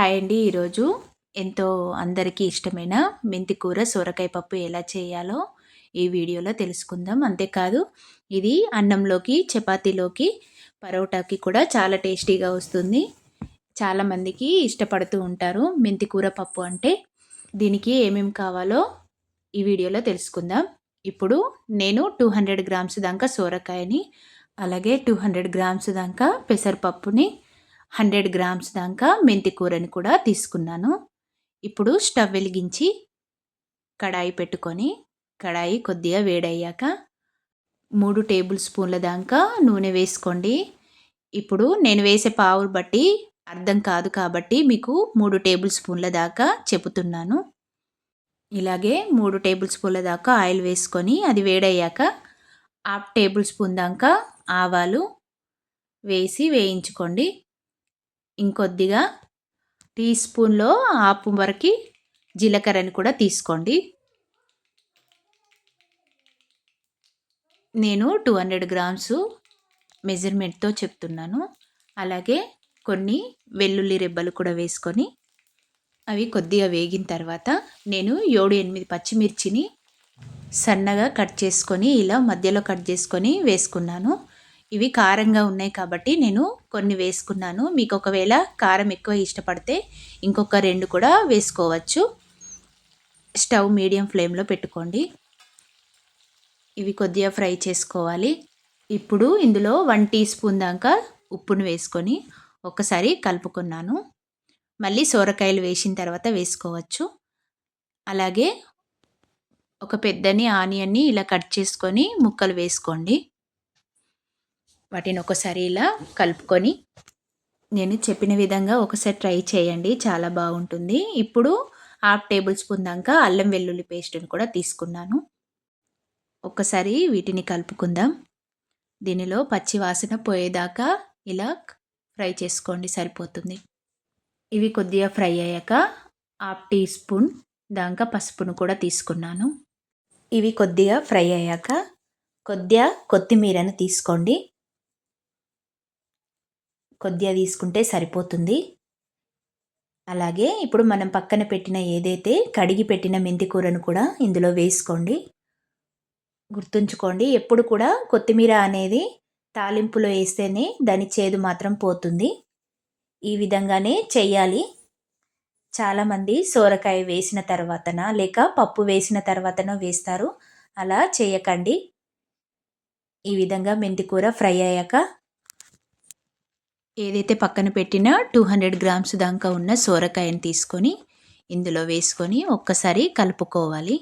Hi అండి. ఈరోజు ఎంతో అందరికీ ఇష్టమైన మెంతి కూర సొరకాయ పప్పు ఎలా చేయాలో ఈ వీడియోలో తెలుసుకుందాం. అంతేకాదు ఇది అన్నంలోకి చపాతీలోకి పరోటాకి కూడా చాలా టేస్టీగా వస్తుంది. చాలామందికి ఇష్టపడుతూ ఉంటారు మెంతి కూర పప్పు అంటే. దీనికి ఏమేమి కావాలో ఈ వీడియోలో తెలుసుకుందాం. ఇప్పుడు నేను టూ హండ్రెడ్ గ్రామ్స్ దాకా సోరకాయని అలాగే టూ హండ్రెడ్ గ్రామ్స్ దాకా పెసరపప్పుని హండ్రెడ్ గ్రామ్స్ దాకా మెంతి కూరని కూడా తీసుకున్నాను. ఇప్పుడు స్టవ్ వెలిగించి కడాయి పెట్టుకొని కడాయి కొద్దిగా వేడయ్యాక మూడు టేబుల్ స్పూన్ల దాకా నూనె వేసుకోండి. ఇప్పుడు నేను వేసే పావు బట్టి అర్థం కాదు కాబట్టి మీకు మూడు టేబుల్ స్పూన్ల దాకా చెబుతున్నాను. ఇలాగే మూడు టేబుల్ స్పూన్ల దాకా ఆయిల్ వేసుకొని అది వేడయ్యాక హాఫ్ టేబుల్ స్పూన్ దాకా ఆవాలు వేసి వేయించుకోండి. ఇంకొద్దిగా టీ స్పూన్లో ఆపు వరకు జీలకర్రని కూడా తీసుకోండి. నేను టూ హండ్రెడ్ గ్రామ్స్ మెజర్మెంట్తో చెప్తున్నాను. అలాగే కొన్ని వెల్లుల్లి రెబ్బలు కూడా వేసుకొని అవి కొద్దిగా వేగిన తర్వాత నేను ఏడు ఎనిమిది పచ్చిమిర్చిని సన్నగా కట్ చేసుకొని ఇలా మధ్యలో కట్ చేసుకొని వేసుకున్నాను. ఇవి కారంగా ఉన్నాయి కాబట్టి నేను కొన్ని వేసుకున్నాను. మీకు ఒకవేళ కారం ఎక్కువ ఇష్టపడితే ఇంకొక రెండు కూడా వేసుకోవచ్చు. స్టవ్ మీడియం ఫ్లేమ్లో పెట్టుకోండి. ఇవి కొద్దిగా ఫ్రై చేసుకోవాలి. ఇప్పుడు ఇందులో వన్ టీ స్పూన్ దాకా ఉప్పును వేసుకొని ఒకసారి కలుపుకున్నాను. మళ్ళీ సోరకాయలు వేసిన తర్వాత వేసుకోవచ్చు. అలాగే ఒక పెద్దని ఆనియన్ని ఇలా కట్ చేసుకొని ముక్కలు వేసుకోండి. వాటిని ఒకసారి ఇలా కలుపుకొని నేను చెప్పిన విధంగా ఒకసారి ట్రై చేయండి చాలా బాగుంటుంది. ఇప్పుడు హాఫ్ టేబుల్ స్పూన్ దాకా అల్లం వెల్లుల్లి పేస్ట్ని కూడా తీసుకున్నాను. ఒకసారి వీటిని కలుపుకుందాం. దీనిలో పచ్చి వాసన పోయేదాకా ఇలా ఫ్రై చేసుకోండి సరిపోతుంది. ఇవి కొద్దిగా ఫ్రై అయ్యాక హాఫ్ టీ స్పూన్ దాకా పసుపును కూడా తీసుకున్నాను. ఇవి కొద్దిగా ఫ్రై అయ్యాక కొద్దిగా కొత్తిమీరను తీసుకోండి. కొద్దిగా తీసుకుంటే సరిపోతుంది. అలాగే ఇప్పుడు మనం పక్కన పెట్టిన ఏదైతే కడిగి పెట్టిన మెంతి కూరను కూడా ఇందులో వేసుకోండి. గుర్తుంచుకోండి ఎప్పుడు కూడా కొత్తిమీర అనేది తాలింపులో వేస్తేనే దాని చేదు మాత్రం పోతుంది. ఈ విధంగానే చెయ్యాలి. చాలామంది సోరకాయ వేసిన తర్వాతన లేక పప్పు వేసిన తర్వాతనో వేస్తారు. అలా చేయకండి. ఈ విధంగా మెంతి కూర ఫ్రై అయ్యాక ఏదైతే పక్కన పెట్టిన టూ హండ్రెడ్ గ్రామ్స్ దాకా ఉన్న సోరకాయని తీసుకొని ఇందులో వేసుకొని ఒక్కసారి కలుపుకోవాలి.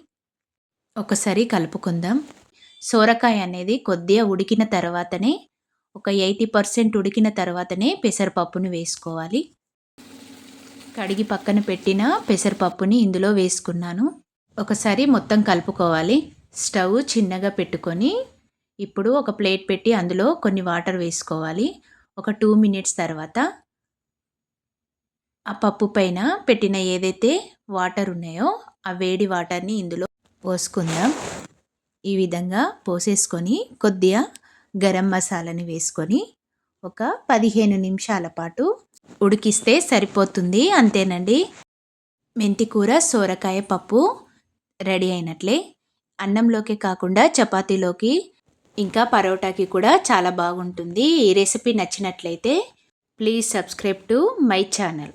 ఒకసారి కలుపుకుందాం. సోరకాయ అనేది కొద్దిగా ఉడికిన తర్వాతనే ఒక ఎయిటీ పర్సెంట్ ఉడికిన తర్వాతనే పెసరపప్పుని వేసుకోవాలి. కడిగి పక్కన పెట్టిన పెసరపప్పుని ఇందులో వేసుకున్నాను. ఒకసారి మొత్తం కలుపుకోవాలి. స్టవ్ చిన్నగా పెట్టుకొని ఇప్పుడు ఒక ప్లేట్ పెట్టి అందులో కొన్ని వాటర్ వేసుకోవాలి. ఒక టూ మినిట్స్ తర్వాత ఆ పప్పు పైన పెట్టిన ఏదైతే వాటర్ ఉన్నాయో ఆ వేడి వాటర్ని ఇందులో పోసుకుందాం. ఈ విధంగా పోసేసుకొని కొద్దిగా గరం మసాలాని వేసుకొని ఒక పదిహేను నిమిషాల పాటు ఉడికిస్తే సరిపోతుంది. అంతేనండి. మెంతికూర సోరకాయ పప్పు రెడీ అయినట్లే. అన్నంలోకి కాకుండా చపాతీలోకి ఇంకా పరోటాకి కూడా చాలా బాగుంటుంది ఈ రెసిపీ నచ్చినట్లయితే please subscribe to my channel.